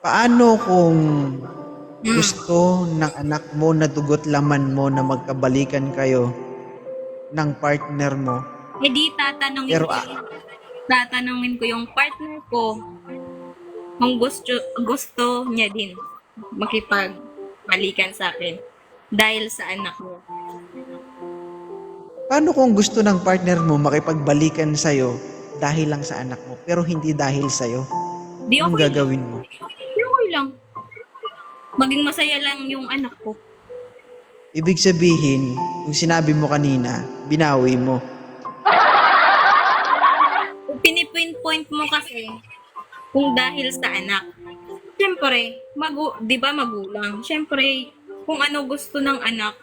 Paano kung gusto ng anak mo na dugot laman mo na magkabalikan kayo ng partner mo? Eh di tatanungin Pero, ko, ah, tatanungin ko yung partner ko kung gusto, gusto niya din makipagbalikan sa akin dahil sa anak niya. Paano kung gusto ng partner mo makipagbalikan sa'yo dahil lang sa anak mo, pero hindi dahil sa'yo? Di Anong okay, gagawin mo? Lang. Maging masaya lang yung anak ko. Ibig sabihin, yung sinabi mo kanina, binawi mo. pinipinpoint mo kasi kung dahil sa anak. Siyempre, magu, di ba magulang? Siyempre, kung ano gusto ng anak,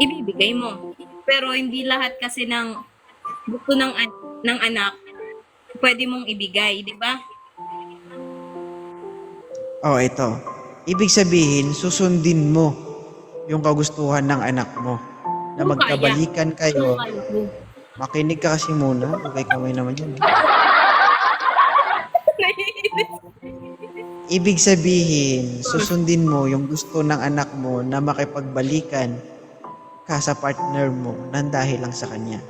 ibibigay mo. Pero hindi lahat kasi ng gusto ng, an- ng anak, pwede mong ibigay, di ba? Oh, ito. Ibig sabihin, susundin mo yung kagustuhan ng anak mo na magkabalikan kayo. Makinig ka kasi muna. Okay, kamay naman yan. Ibig sabihin, susundin mo yung gusto ng anak mo na makipagbalikan ka sa partner mo nang dahil lang sa kanya.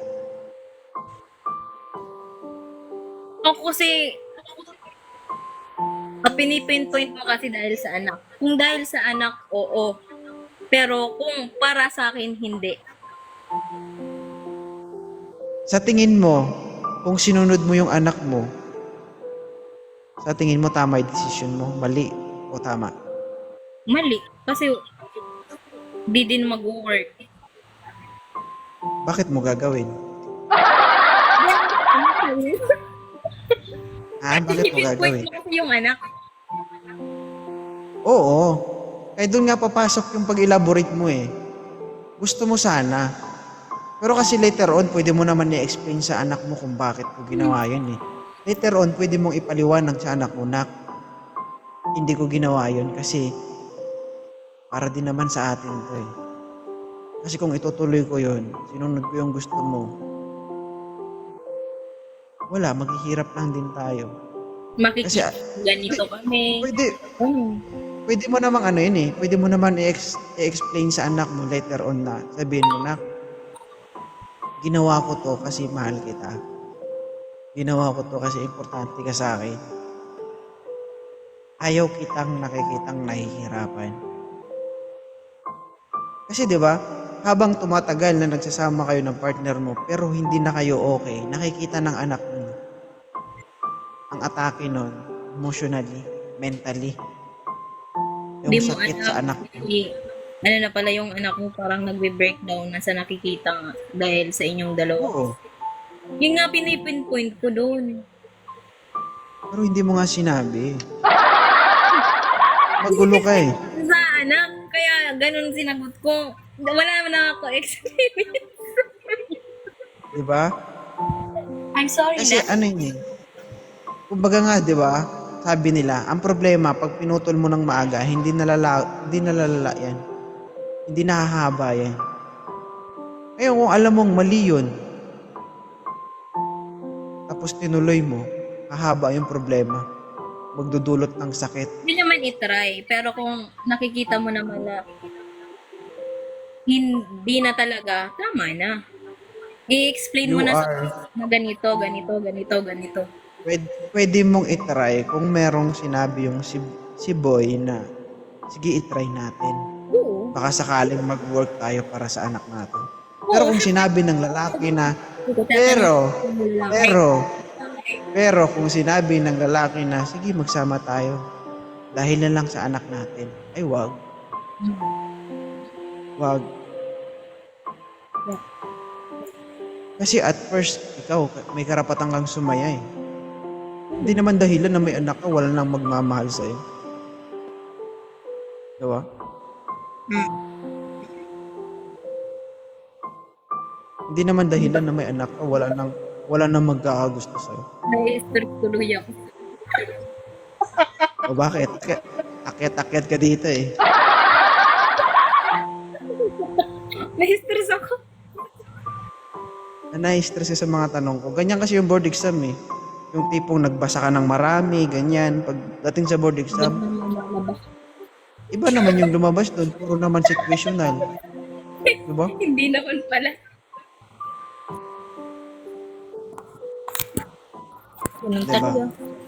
Ako kasi, pinipinpoint mo kasi dahil sa anak. Kung dahil sa anak, oo. Pero kung para sa akin, hindi. Sa tingin mo, kung sinunod mo yung anak mo, sa tingin mo tama yung decision mo, mali o tama? Mali. Kasi, di din mag-work. Bakit mo gagawin? Ah, bakit mo gagawin? mo kasi yung anak. Oo. Kaya doon nga papasok yung pag-elaborate mo eh. Gusto mo sana. Pero kasi later on, pwede mo naman i-explain sa anak mo kung bakit ko ginawa yun eh. Later on, pwede mong ipaliwanag sa anak mo, nak, hindi ko ginawa yun kasi para din naman sa atin to eh. Kasi kung itutuloy ko yun, sinunod ko yung gusto mo, wala, maghihirap lang din tayo. Kasi, Makikita ah, ganito kami. Pwede, Hmm. Pwede mo namang ano yun eh, pwede mo naman i-ex- i-explain sa anak mo later on na sabihin mo na, ginawa ko to kasi mahal kita. Ginawa ko to kasi importante ka sa akin. Ayaw kitang nakikitang nahihirapan. Kasi 'di ba, habang tumatagal na nagsasama kayo ng partner mo pero hindi na kayo okay, nakikita ng anak mo ang atake nun, emotionally, mentally. Yung Di mo sakit anak, sa anak mo. i- ano na pala yung anak mo parang nagbe-breakdown na sa nakikita dahil sa inyong dalawa. Oo. Yung nga pinipinpoint ko doon. Pero hindi mo nga sinabi. Magulo ka eh. Sa anak, kaya ganun sinagot ko. Wala na ako experience. Di ba? I'm sorry Kasi na. ano yun eh. Kumbaga nga, di ba? Sabi nila, ang problema, pag pinutol mo ng maaga, hindi nalala, hindi nalalala yan. Hindi nahahaba yan. Ngayon, kung alam mong mali yun, tapos tinuloy mo, hahaba yung problema. Magdudulot ng sakit. Hindi naman itry. Pero kung nakikita mo naman na hindi na talaga, tama na. I-explain mo You na sa are na ganito, ganito, ganito, ganito. Pwede, pwede mong itry kung merong sinabi yung si, si boy na sige itry natin. Oo. Baka sakaling mag-work tayo para sa anak natin. Pero kung sinabi ng lalaki na, pero, pero, pero kung sinabi ng lalaki na, sige magsama tayo, dahil na lang sa anak natin, ay wag, wag. Kasi at first, ikaw, may karapatan kang sumaya eh. Hindi naman dahilan na may anak ka, wala nang magmamahal sa'yo. Diba? Hmm. Hindi naman dahilan na may anak ka, wala nang, wala nang magkakagusto sa'yo. Na-strip tuloy ako. O bakit? Akyat-akyat ka dito eh. Na-stress ako. Na nai-stress ka sa mga tanong ko. Ganyan kasi yung board exam eh. Yung tipong nagbasa ka ng marami, ganyan. Pagdating sa board exam, iba naman yung lumabas doon. Puro naman situational. Diba? Hindi naman pala. Diba?